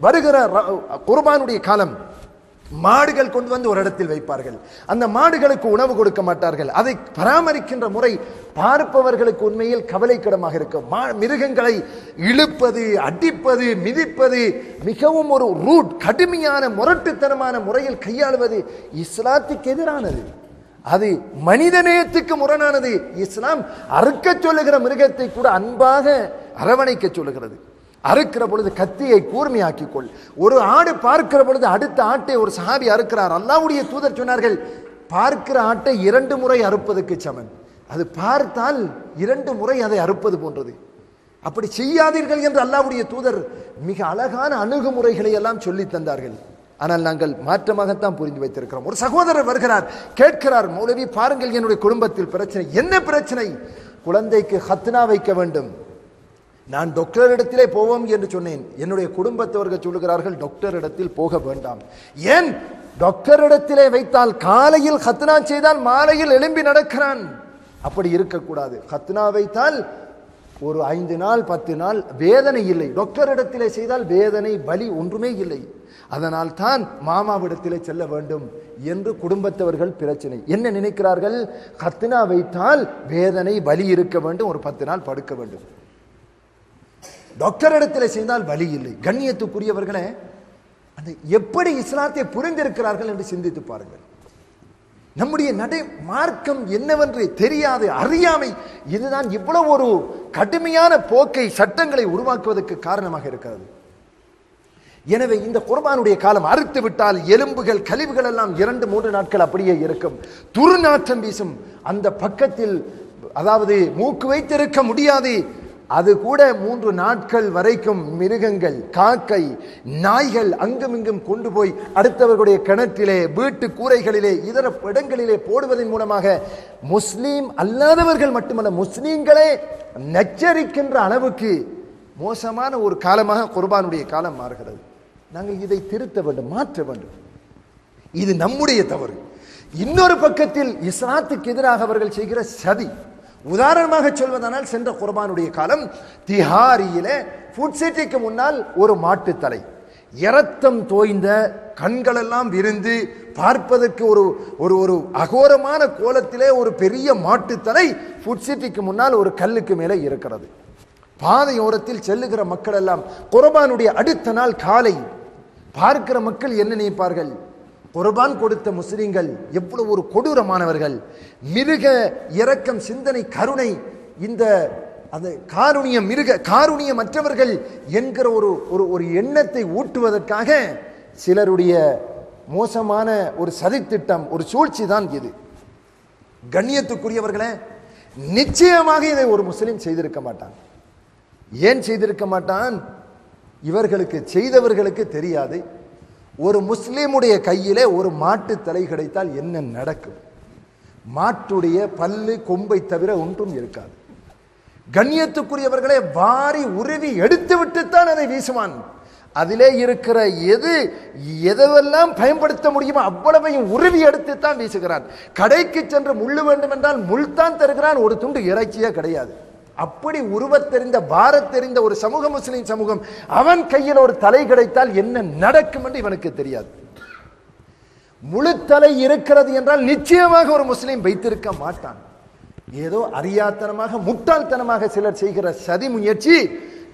வருகிற ர- குர்பானுடைய காலம் மாடுகள் கொண்டு வந்து ஒரு இடத்தில் வைப்பார்கள். அந்த மாடுகளுக்கு உணவு கொடுக்க மாட்டார்கள். அதை பராமரிக்கின்ற முறை பார்ப்பவர்களுக்கு உண்மையில் கவலைக்கிடமாக இருக்கும். மா- மிருகங்களை இழுப்பது அடிப்பது மிதிப்பது மிகவும் ஒரு ரூட் கடுமையான முரட்டுத்தனமான முறையில் கையாளுவது இஸ்லாத்துக்கு எதிரானது. அது மனிதநேயத்துக்கு முரணானது. இஸ்லாம் அறுக்க சொல்லுகிற மிருகத்தை கூட அன்பாக அரவணைக்க சொல்லுகிறது. அறுக்கிற பொழுது கத்தியை கூர்மையாக்கிக் கொள் ஒரு ஆடு பார்க்கிற பொழுது அடுத்த ஆட்டை ஒரு சஹாபி அறுக்கிறார். அல்லாவுடைய தூதர் சொன்னார்கள் பார்க்கிற ஆட்டை இரண்டு முறை அறுப்பதுக்கு சமன். அது பார்த்தால் இரண்டு முறை அதை அறுப்பது போன்றது. அப்படி செய்யாதீர்கள் என்று அல்லாவுடைய தூதர் மிக அழகான அணுகுமுறைகளை எல்லாம் சொல்லி தந்தார்கள். ஆனால் நாங்கள் மாற்றமாகத்தான் புரிந்து வைத்திருக்கிறோம். ஒரு சகோதரர் வருகிறார் கேட்கிறார் மௌலவி பாருங்கள் என்னுடைய குடும்பத்தில் பிரச்சனை. என்ன பிரச்சனை? குழந்தைக்கு ஹத்னா வைக்க வேண்டும். நான் டாக்டர் இடத்திலே போவோம் என்று சொன்னேன். என்னுடைய குடும்பத்தவர்கள் சொல்லுகிறார்கள் டாக்டர் இடத்தில் போக வேண்டாம். ஏன்? டாக்டர் இடத்திலே வைத்தால் காலையில் ஹத்னா செய்தால் மாலையில் எழும்பி நடக்கிறான். அப்படி இருக்கக்கூடாது. ஹத்னா வைத்தால் ஒரு ஐந்து நாள் பத்து நாள் வேதனை இல்லை. டாக்டர் இடத்திலே செய்தால் வேதனை பலி ஒன்றுமே இல்லை. அதனால் தான் மாமாவிடத்திலே செல்ல வேண்டும் என்று குடும்பத்தவர்கள் பிரச்சனை. என்ன நினைக்கிறார்கள்? ஹத்னா வைத்தால் வேதனை பலி இருக்க வேண்டும் ஒரு பத்து நாள் படுக்க வேண்டும். டாக்டர் இடத்துல செய்தால் வழி இல்லை. கண்ணியத்துக்குரியவர்களே அந்த எப்படி இஸ்லாத்தை புரிந்திருக்கிறார்கள் என்று சிந்தித்து பாருங்கள். நம்முடைய நடை மார்க்கம் என்னவென்று தெரியாது அறியாமை இதுதான் இவ்வளவு ஒரு கடுமையான போக்கை சட்டங்களை உருவாக்குவதற்கு காரணமாக இருக்கிறது. எனவே இந்த குர்பானுடைய காலம் அறுத்து விட்டால் எலும்புகள் கழிவுகள் எல்லாம் இரண்டு மூன்று நாட்கள் அப்படியே இருக்கும். துருநாற்றம் வீசும். அந்த பக்கத்தில் அதாவது மூக்கு வைத்திருக்க முடியாது. அது கூட மூன்று நாட்கள் வரைக்கும் மிருகங்கள் காக்கை நாய்கள் அங்கும் இங்கும் கொண்டு போய் அடுத்தவர்களுடைய கிணற்றிலே வீட்டு கூரைகளிலே இதர இடங்களிலே போடுவதன் மூலமாக முஸ்லீம் அல்லாதவர்கள் மட்டுமல்ல முஸ்லீம்களே நச்சரிக்கின்ற அளவுக்கு மோசமான ஒரு காலமாக குர்பானுடைய காலம் மாறுகிறது. நாங்கள் இதை திருத்த வேண்டும் மாற்ற வேண்டும். இது நம்முடைய தவறு. இன்னொரு பக்கத்தில் இஸ்லாத்துக்கு எதிராக அவர்கள் செய்கிற சதி. உதாரணமாக சொல்வதானால் சென்ற குர்பானுடைய காலம் திஹாரியிலே ஃபுட் சிட்டிக்கு முன்னால் ஒரு மாட்டுத் தலை இரத்தம் தோய்ந்த கண்களெல்லாம் விரிந்து பார்ப்பதற்கு ஒரு ஒரு ஒரு அகோரமான கோலத்திலே ஒரு பெரிய மாட்டுத்தலை ஃபுட் சிட்டிக்கு முன்னால் ஒரு கல்லுக்கு மேலே இருக்கிறது. பாதையோரத்தில் செல்லுகிற மக்கள் எல்லாம் குர்பானுடைய அடுத்த நாள் காலை பார்க்கிற மக்கள் என்ன நினைப்பார்கள்? குர்பான் கொடுத்த முஸ்லிம்கள் எவ்வளவு ஒரு கொடூரமானவர்கள். மிருக இரக்கம் சிந்தனை கருணை இந்த அந்த காருணியம் மிருக காருணிய மற்றவர்கள் என்கிற ஒரு ஒரு ஒரு எண்ணத்தை ஊட்டுவதற்காக சிலருடைய மோசமான ஒரு சதித்திட்டம் ஒரு சூழ்ச்சி தான் இது. கண்ணியத்துக்குரியவர்களே நிச்சயமாக இதை ஒரு முஸ்லீம் செய்திருக்க மாட்டான். ஏன் செய்திருக்க மாட்டான்? இவர்களுக்கு செய்தவர்களுக்கு தெரியாது. ஒரு முஸ்லீமுடைய கையிலே ஒரு மாட்டு தலை கிடைத்தால் என்ன நடக்கும்? மாட்டுடைய பல்லு கொம்பை தவிர ஒன்றும் இருக்காது. கண்ணியத்துக்குரியவர்களை வாரி உருவி எடுத்து விட்டுத்தான் அதை வீசுவான். அதிலே இருக்கிற எது எதுவெல்லாம் பயன்படுத்த முடியுமோ அவ்வளவையும் உருவி எடுத்துத்தான் வீசுகிறான். கடைக்கு சென்று முள்ளு வேண்டும் என்றால் முள் தான் தருகிறான் ஒரு துண்டு இறைச்சியே கிடையாது. அப்படி உருவத் தெரிந்த பாரத் தெரிந்த ஒரு சமூக முஸ்லிம் சமூகம் அவன் கையில் ஒரு தலை கிடைத்தால் என்ன நடக்கும் என்று இவனுக்கு தெரியாது. முழு தலை இருக்கிறது என்றால் நிச்சயமாக ஒரு முஸ்லீம் வைத்திருக்க மாட்டான். ஏதோ அறியாத்தனமாக முட்டாள்தனமாக சிலர் செய்கிற சதி முயற்சி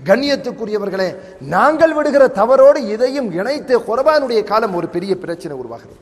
கண்ணியத்துக்குரியவர்களே நாங்கள் விடுகிற தவறோடு இதையும் இணைத்து குரபானுடைய காலம் ஒரு பெரிய பிரச்சனை உருவாகிறது